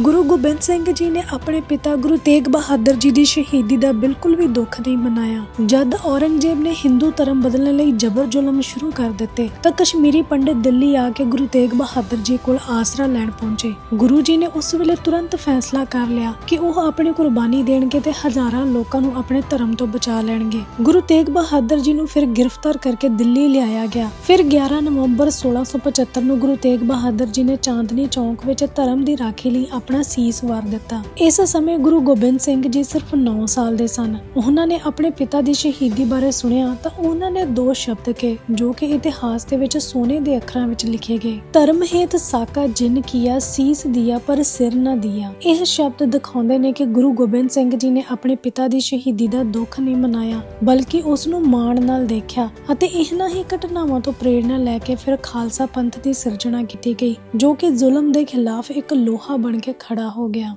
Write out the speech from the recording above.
ਗੁਰੂ ਗੋਬਿੰਦ ਸਿੰਘ ਜੀ ਨੇ ਆਪਣੇ ਪਿਤਾ ਗੁਰੂ ਤੇਗ ਬਹਾਦਰ ਜੀ ਦੀ ਸ਼ਹੀਦੀ ਦਾ ਬਿਲਕੁਲ ਵੀ ਦੁੱਖ ਨਹੀਂ ਮਨਾਇਆ। ਜਦ ਔਰੰਗਜ਼ੇਬ ਨੇ ਹਿੰਦੂ ਧਰਮ ਬਦਲਣ ਲਈ ਜ਼ਬਰ ਜ਼ੁਲਮ ਸ਼ੁਰੂ ਕਰ ਦਿੱਤੇ, ਤਾਂ ਕਸ਼ਮੀਰੀ ਪੰਡਿਤ ਦਿੱਲੀ ਆ ਕੇ ਗੁਰੂ ਤੇਗ ਬਹਾਦਰ ਜੀ ਕੋਲ ਆਸਰਾ ਲੈਣ ਪਹੁੰਚੇ। ਗੁਰੂ ਜੀ ਨੇ ਉਸ ਵੇਲੇ ਤੁਰੰਤ ਫੈਸਲਾ ਕਰ ਲਿਆ ਕਿ ਉਹ ਆਪਣੀ ਕੁਰਬਾਨੀ ਦੇਣਗੇ ਤੇ ਹਜ਼ਾਰਾਂ ਲੋਕਾਂ ਨੂੰ ਆਪਣੇ ਧਰਮ ਤੋਂ ਬਚਾ ਲੈਣਗੇ। ਗੁਰੂ ਤੇਗ ਬਹਾਦਰ ਜੀ ਨੂੰ ਫਿਰ ਗ੍ਰਿਫਤਾਰ ਕਰਕੇ ਦਿੱਲੀ ਲਿਆਇਆ ਗਿਆ। ਫਿਰ 11 ਨਵੰਬਰ 1675 ਨੂੰ ਗੁਰੂ ਤੇਗ ਬਹਾਦਰ ਜੀ ਨੇ ਚਾਂਦਨੀ ਚੌਂਕ ਵਿੱਚ ਧਰਮ ਦੀ ਰਾਖੀ ਲਈ ਆਪਣਾ ਸੀਸ ਵਾਰ ਦਿੱਤਾ। ਇਸ ਸਮੇਂ ਗੁਰੂ ਗੋਬਿੰਦ ਸਿੰਘ ਜੀ ਸਿਰਫ 9 ਸਾਲ ਦੇ ਸਨ। ਉਹਨਾਂ ਨੇ ਆਪਣੇ ਪਿਤਾ ਦੀ ਸ਼ਹੀਦੀ ਬਾਰੇ ਸੁਣਿਆ ਤਾਂ ਉਹਨਾਂ ਨੇ ਦੋ ਸ਼ਬਦ ਕਹੇ, ਜੋ ਕਿ ਇਤਿਹਾਸ ਦੇ ਵਿੱਚ ਸੋਨੇ ਦੇ ਅੱਖਰਾਂ ਵਿੱਚ ਲਿਖੇ ਗਏ। ਧਰਮ ਹੇਤ ਸਾਕਾ ਜਿਨ ਕੀਆ, ਸੀਸ ਦਿਆ, ਪਰ ਸਿਰ ਨਾ ਦਿਆ। ਇਹ ਸ਼ਬਦ ਦਿਖਾਉਂਦੇ ਨੇ ਕਿ ਗੁਰੂ ਗੋਬਿੰਦ ਸਿੰਘ ਜੀ ਨੇ ਆਪਣੇ ਪਿਤਾ ਦੀ ਸ਼ਹੀਦੀ ਦਾ ਦੁੱਖ ਨਹੀਂ ਮਨਾਇਆ, ਬਲਕਿ ਉਸ ਨੂੰ ਮਾਣ ਨਾਲ ਦੇਖਿਆ ਅਤੇ ਇਹਨਾਂ ਹੀ ਘਟਨਾਵਾਂ ਤੋਂ ਪ੍ਰੇਰਣਾ ਲੈ ਕੇ ਫਿਰ ਖਾਲਸਾ ਪੰਥ ਦੀ ਸਿਰਜਣਾ ਕੀਤੀ ਗਈ, ਜੋ ਕਿ ਜ਼ੁਲਮ ਦੇ ਖਿਲਾਫ ਇੱਕ ਲੋਹਾ ਬਣ ਕੇ ਖੜਾ ਹੋ ਗਿਆ।